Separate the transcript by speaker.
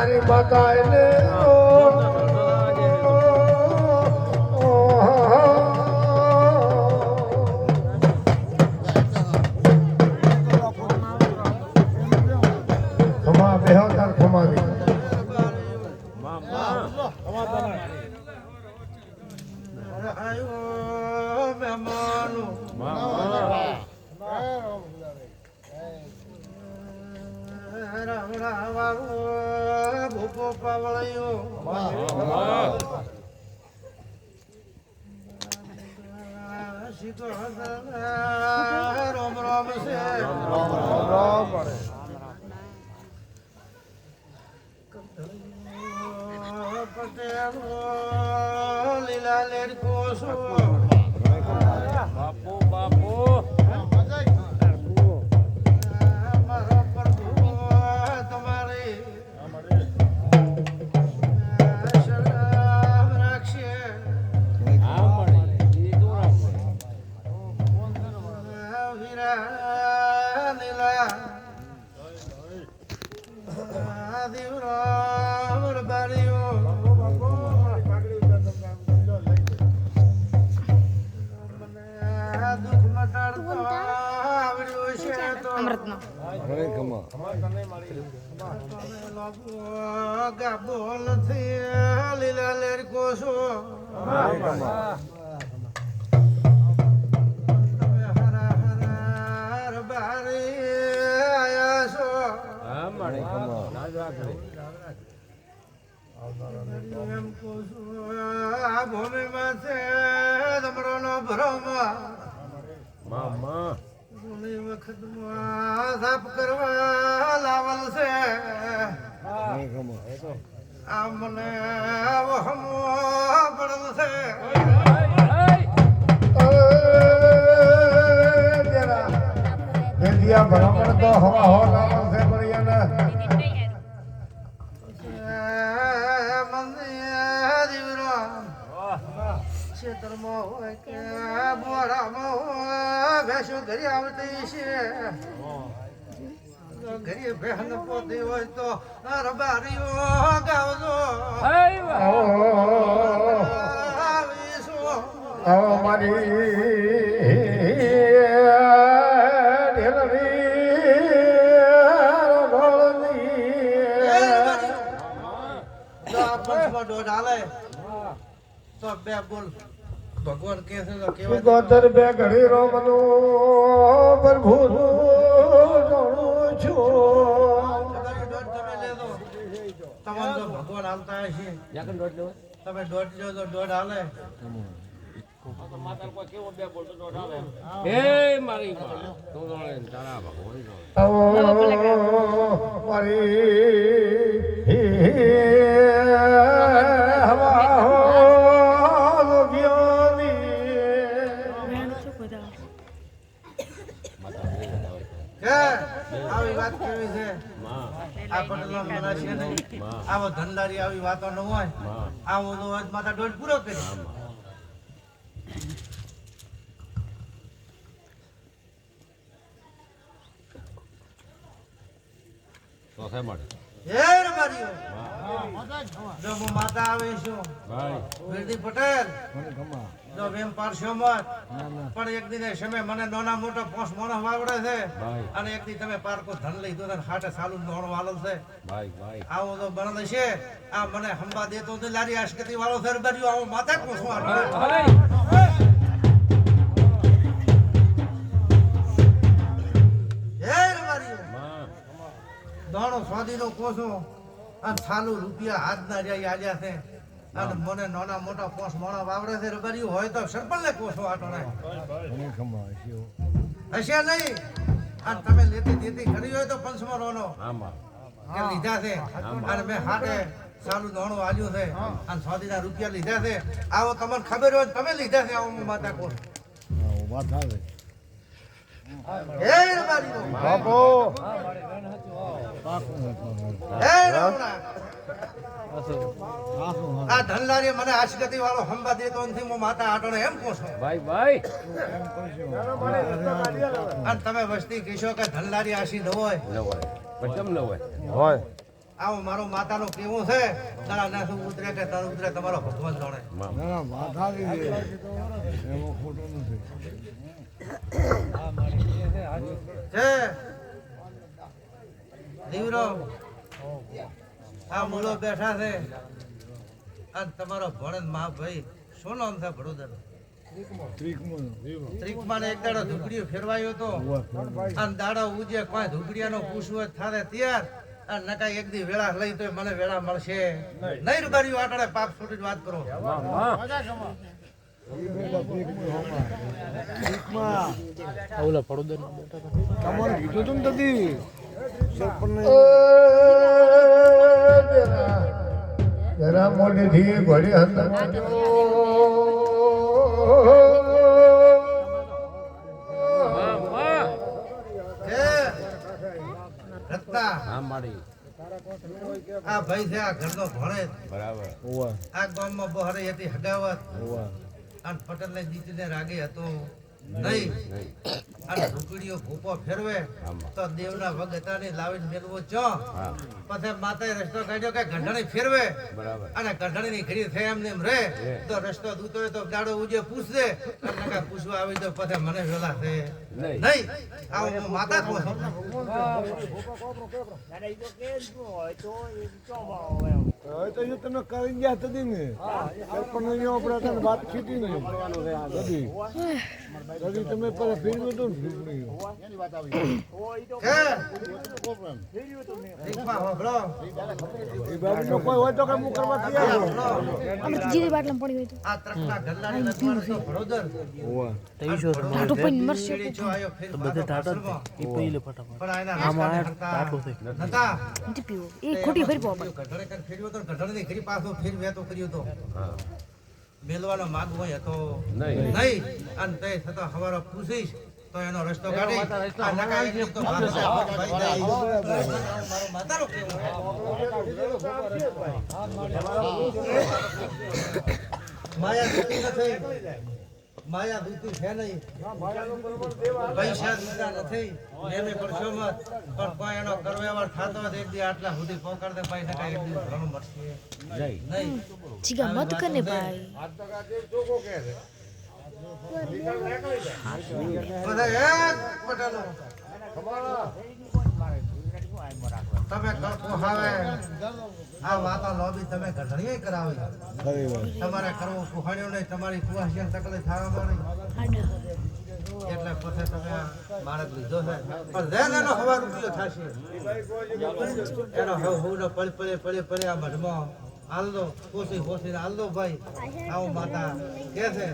Speaker 1: તારી માતા એને ઓ,
Speaker 2: Oh, દીવરામ રબારીઓ મને દુઃખ મટાડતો આવડ્યું છે તો
Speaker 3: અમૃતનો.
Speaker 2: બોલથી લીલા લેર કોશો તમે હરા હરા રબારી આયા છો
Speaker 4: હા. મળી રાજા કરે
Speaker 2: એમ કહું છું, આ ભૂમિમાં છે તમરોનો ભ્રમ
Speaker 4: મામા
Speaker 2: ઘણી સાફ કરવા લાવલ છે આ મને વહમો પડલ છે
Speaker 1: ભેદિયા તો હવા હો લાવણ છે
Speaker 2: બહેન પોતી હોય તો રબારીઓ ગાવજો
Speaker 1: આવો મારી
Speaker 2: તો બે બોલ ભગવાન કે છે તો કેવા
Speaker 1: ગોતર બે ઘડી રોમનું પ્રભુ જાણું છું
Speaker 2: તમારે તો ભગવાન
Speaker 4: દોડ લેવો
Speaker 2: તમે દોઢ લ્યો તો દોઢ હાલે
Speaker 4: મારી
Speaker 1: આવો
Speaker 2: ધંધારી આવી વાતો ન હોય આવો તો માથા દોઢ પૂરો કરી.
Speaker 4: તો
Speaker 2: માતા આવે છું પટેલ જો વેમ પારશો મત. પણ એક દિને સમય મને નાના મોટો પોસ મોણસ વાવડે છે. અને એક દી તમે પારકો ધન લઈ દો ને હાટે સાલું નોણ વાલો છે.
Speaker 4: ભાઈ ભાઈ.
Speaker 2: આવો તો બરણ છે. આ મને હંબા દેતો તો લારી આશકતી વાળો ફેર રબારીઓ આવો માથે કોસવા હે સ્વાદી
Speaker 4: નો
Speaker 2: દાણો કોસો. અને સાલું રૂપિયા હાથના જાય આલ્યા છે. અને મને નાના મોટા પોસ મોણા વાવડે છે રબારીઓ હોય તો સરપંચ ને કોસો આટો ને હશે નહીં. અને તમે લેતી દેતી કરી હોય તો પંચમરોનો
Speaker 4: રોનો.
Speaker 2: કે લીધા છે. અને મેં હાટે સાલું દાણું આલ્યું છે. અને સ્વાદીના રૂપિયા લીધા છે. આવો તમને ખબર હોય તમે લીધા છે આવો માતા કોસ હે રબારીઓ
Speaker 1: બાપો.
Speaker 2: હે. રમણા. આ ધનલારી મને આશગતિ વાળો હંબા દેતો નથી હું માતા આટોને એમ કહું છું.
Speaker 4: ભાઈ ભાઈ.
Speaker 2: અને તમે વસ્તી કહેશો કે ધનલારી આશી ન હોય.
Speaker 4: ન હોય. પણ કેમ ન હોય.
Speaker 1: હોય.
Speaker 2: આવું મારું માતાનું કેવું છે. તારા ના શું ઉતરે કે તારું ઉતરે તમારો ભગવાન જાણે.
Speaker 1: ના માથા એમાં ખોટું નથી.
Speaker 2: છે. દીવરો. આ મૂળો બેઠા છે. અને તમારો ભણન મા ભાઈ શું નામ છે ભડોદર
Speaker 1: ત્રીકમાં
Speaker 2: એક દાડો ધુકડીઓ ફેરવાયો હતો અને દાડો ઉજે કોઈ ધુકડીયાનો પૂછવું થારે તૈયાર. અને નકા એક દી વેળા લઈ તો મને વેળા મળશે. નહીં રૂબારીઓ આટાડે પાપ છોડી વાત કરો.
Speaker 1: તમારે કીધું તું તદી સરપંચને જરા મોઢેથી ઘોડી
Speaker 2: કે રત્તા
Speaker 4: હા મારી
Speaker 2: આ ભાઈ છે આ ઘરનો ભણે.
Speaker 4: બરાબર.
Speaker 2: આ ગામમાં બહારે હતી હગાવત. અને પટેલ ને દીકરીને રાગે હતો. નહીં. અને ઢુકડીઓ ભૂપો ફેરવે તો દેવના વગતાને લાવીને મેળવો ચો પછી માતાએ રસ્તો કાઢ્યો કે ગંઢાણી ફેરવે. અને ગંઢાણી ની ઘડી થઈ એમને એમ રે. તો રસ્તો દૂતો તો દાડો ઉજે પૂછશે અને નકા પૂછવા આવી તો પછી મને વેલા છે.
Speaker 4: નહીં.
Speaker 2: નહીં. આ હું માતા કહું છું
Speaker 1: હવે તો જો તમે કરી ગયા તદી ને. સરપંચ અહીંયા આપણે તને વાત કીધી ને તદી તદી તમે પેલા ફેરવ્યું હતું ને
Speaker 2: હોભળો.
Speaker 1: એ બાજુનો કોઈ હોય તો કે હું કરવા તૈયાર.
Speaker 3: અમે જીરી બાટલા પડી ગઈ
Speaker 2: આ ત્રકના ગલ્લાની લગવાડ તો ભડોદર
Speaker 1: હોવા.
Speaker 3: તો પણ મરશે
Speaker 2: તો બધે ટાટા ઈ પહેલે ફટાફટ. પણ આના આમાં ટાટો
Speaker 3: થઈ નતા. એ ખોટી ફરી પાવ
Speaker 2: ગઢડે તો ને ગઢડની ઘડી પાછો ફેર વેતો કર્યો તો. મેલવાનો માગ હોય તો
Speaker 4: નહીં.
Speaker 2: નહીં. અને તે છતાં હવારો પૂછીશ તો એનો રસ્તો કાઢી આ તો. મારો કેવો માયા માયા દૂતી છે નહીં. પૈસા દીધા નથી. એને પરસો મત પણ કોઈ એનો કરવેવાળ થતો એક દી આટલા સુધી પકડ દે પૈસા નકા એક દી ઘણું મળશે
Speaker 4: નહીં
Speaker 2: નહીં.
Speaker 3: જીગા મત કરને ભાઈ.
Speaker 2: બધા એક પટેલો તમે કરતો હાવે આ વાતા લોબી તમે ઘણી કરાવી. તમારે કરવું કુહાણ્યો નહીં, તમારી કુહાશિયાની તકલીફ થવા માંડી
Speaker 3: હાડા
Speaker 2: એટલે પછી તમે માણસ લીધો છે. પણ રેન એનો હવા રૂપિયો થશે. એનો હવે હું પડી પડે પડે પડે આ મઢમાં. હાલ દો, કોશી કોશી હાલ દો ભાઈ. આવું માતા, કે છે?